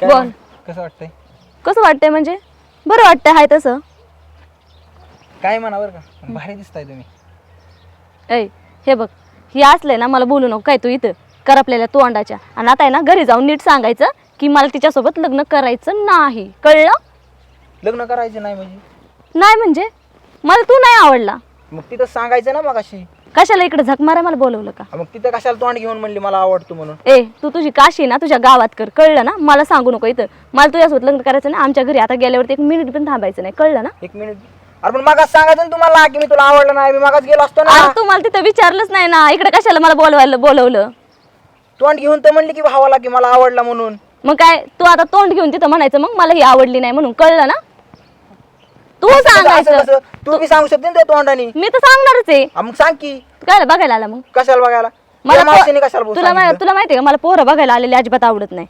काय बोल. कसं वाटतंय? कसं वाटतंय म्हणजे? बरं वाटतंय हाय तसं. काय म्हणा बरं का? भारी दिसताय तुम्ही. ऐ हे बघ हे असलंय ना मला बोलू नको काय तू इथं? कर आपल्याला तोंडाच्या. आणि आता आहे ना घरी जाऊन नीट सांगायचं की मला तिच्यासोबत लग्न करायचं नाही. कळलं? लग्न करायचं नाही म्हणजे? नाही म्हणजे? मला तू नाही आवडला. मग तिथं सांगायचं ना मग अशी कशाला इकडे झक माराय मला बोलवलं का? मग तिथं कशाला तोंड घेऊन म्हणली मला आवडतो म्हणून? ए तू तुझी काशी ना तुझ्या गावात कर कळलं ना? मला सांगू नको इथं. मला तुझ्यासोबत लग्न करायचं नाही आमच्या घरी. आता गेल्यावरती एक मिनिट पण थांबायचं नाही कळलं ना? एक मिनिट अरे पण मागास सांगायचं ना तुम्हाला की मी तुला आवडलं नाही मी मागास गेलो असतो ना. अरे तू मला तिथं विचारलंच नाही ना. इकडे कशाला मला बोलवायला बोलवलं? तोंड घेऊन तर म्हणली की भावाला की मला आवडला म्हणून. मग काय तू आता तोंड घेऊन तिथं म्हणायचं मग मला ही आवडली नाही म्हणून. कळलं ना? तू असं सांगायचं. कसं? तू बी सांगू शकते ना त्या तोंडाने. मी तर सांगणारच आहे. हा, मग सांग की. तू काय बघायला आला मग? कशाला बघायला? मला मला मावशीने पो- कशाला बोल तुला मा- सांगितलं? तुला माहितीये का? मला पोरं बघायला आलेले अजिबात आवडत नाही.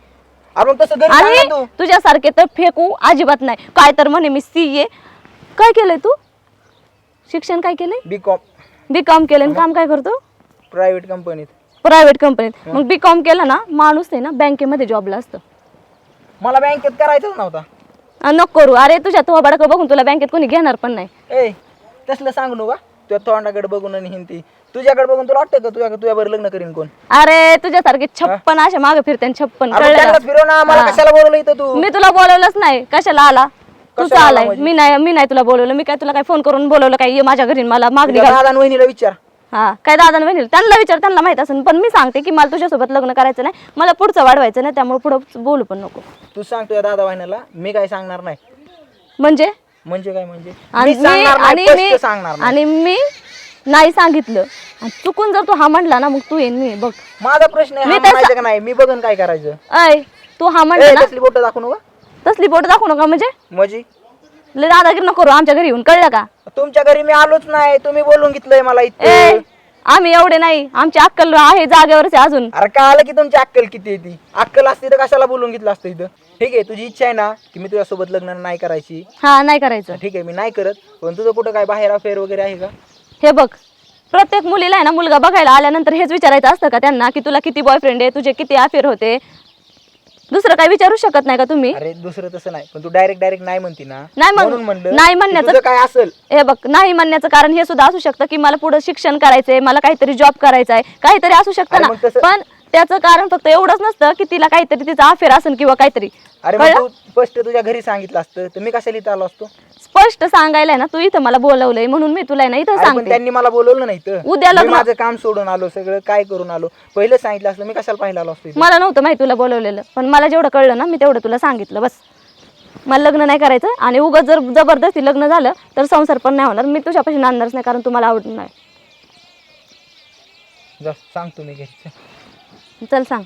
अरे मग तसं घरी सांग आणि ना तू. तुझ्यासारखे तर फेकू अजिबात नाही. काय तर म्हणे मी सी ए काय केलंय तू? शिक्षण काय केलंय? बी कॉम बी कॉम केलं आणि काम काय करतो? प्रायव्हेट कंपनीत प्रायव्हेट कंपनीत मग बी कॉम केलं ना माणूस आहे ना बँकेमध्ये जॉबला असतं. मला बँकेत करायचंच नव्हता. नको करू. अरे तुझ्या तो बडक बघून तुला बँकेत कोणी घेणार पण नाही. ए तसलं सांगू नका तुझ्या तोंडाकडे बघून आणि हिंती तुझ्याकडे बघून तुला वाटतं का तुझ्या तुझ्यावर लग्न करीन कोण? अरे तुझ्यासारखे छप्पन अशा मागे फिरते छप्पन अरे कळलं. त्यांनाच का? फिरव ना मला. कशाला बोलवलं इथं तू? मी तुला बोलवलंच नाही. कशाला आला? तूच आला आलाय. म्हणजे? मी नाही मी नाही तुला बोलवलं. मी काय तुला काय फोन करून बोलवलं काय ये माझ्या घरी मला मागणी तुझ्या घाल. दादा आणि वहिनीला विचार. हा काय दादा बहिणी त्यांना विचार त्यांना माहीत असेल. पण मी सांगते की मला तुझ्यासोबत लग्न करायचं नाही. मला पुढचं वाढवायचं नाही त्यामुळे पुढं बोलू पण नको. तू सांग तुझ्या दादा वहिनीला मी काय सांगणार नाही. म्हणजे? म्हणजे काय म्हणजे? आणि मी मी सांगणार आणि नाही मी स्पष्ट सांगणार नाही. आणि मी नाही सांगितलं. आणि चुकून जर तू हा म्हणला ना मग तू येईन मी बघ. माझा प्रश्न आहे मी हा तसं- म्हणायचं का नाही? मी बघन काय करायचं. अय तू हा म्हणला ए, ना. तसली बोट दाखवू नका. तसली बोट दाखवू नका म्हणजे? म्हणजे लय दादागिरी नको करू आमच्या घरी येऊन कळलं का? तुमच्या घरी मी आलोच नाही तुम्ही बोलून घेतलंय मला ए इथे आम्ही एवढे नाही आमची अक्कल आहे जागेवरच आहे अजून. अरे काय आलं की तुमची अक्कल किती आहे ती? अक्कल असती तर कशाला बोलून घेतलं असतं इथं? ठीक आहे तुझी इच्छा आहे ना की मी तुझ्यासोबत लग्न नाही करायची. हा नाही करायचं. ठीक आहे मी नाही करत पण तुझं कुठं काय बाहेर अफेअर वगैरे आहे का? हे बघ प्रत्येक मुलीला आहे ना मुलगा बघायला आल्यानंतर हेच विचारायचं असतं का त्यांना की तुला किती बॉयफ्रेंड आहे तुझे किती अफेअर होते? दुसरं काही विचारू शकत नाही का तुम्ही? अरे दुसरं तसं नाही. पण तू डायरेक्ट डायरेक्ट नाही म्हणती ना. नाही म्हण- म्हणून म्हणलं नाही की म्हणण्याचं- तुझं काय असेल? हे बघ नाही म्हणण्याचं कारण हे सुद्धा असू शकतं की मला पुढे शिक्षण करायचंय मला काहीतरी जॉब करायचा आहे काहीतरी असू शकतं अरे ना. तसं- पण त्याचं कारण फक्त एवढंच नसतं की तिला काहीतरी तिचा अफेअर असेल किंवा काहीतरी. अरे मग तू स्पष्ट तुझ्या घरी सांगितलं असतं. तर मी कशाला इथं आलो असतो? स्पष्ट सांगायला आहे ना तू इथं मला बोलवलंय म्हणून मी तुला आहे ना इथं अरे पण सांगते. त्यांनी मला बोलवलं नाही तर उद्या मी लग्न- माझं काम सोडून आलो सगळं काय करून आलो? पहिलं सांगितलं असतं मी कशाला पाहिलं आलो असतो इथं? मला नव्हतं माहिती तुला बोलवलेलं पण मला जेवढं कळलं ना मी तेवढं तुला सांगितलं बस. मला लग्न नाही करायचं आणि उगाच जर जबरदस्ती लग्न झालं तर संसार पण नाही होणार. मी तुझ्यापाशी नांदणारच नाही कारण तुम्हाला आवडत नाही. जा, सांगतो मी घरी. चल सांग.